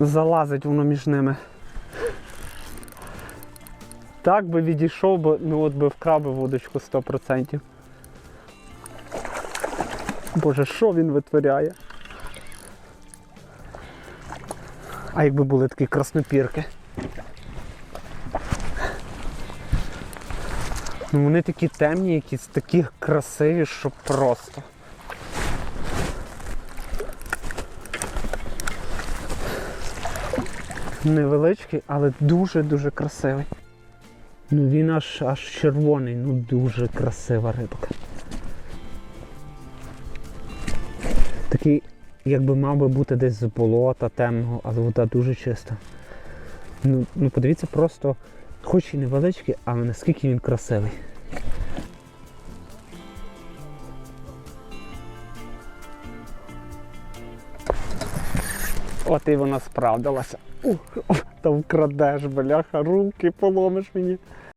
залазить воно між ними. Так би відійшов, би, ну от би вкрав би водочку 100%. Боже, що він витворяє? А якби були такі краснопірки. Ну вони такі темні, якісь такі красиві, що просто. Невеличкий, але дуже-дуже красивий. Ну він аж аж червоний, ну дуже красива рибка. Такий, якби мав би бути десь з болота темного, але вода дуже чиста. Ну, ну подивіться просто, хоч і невеличкий, але наскільки він красивий. От і вона справдилася. Ух, та вкрадеш, бляха, руки поломиш мені.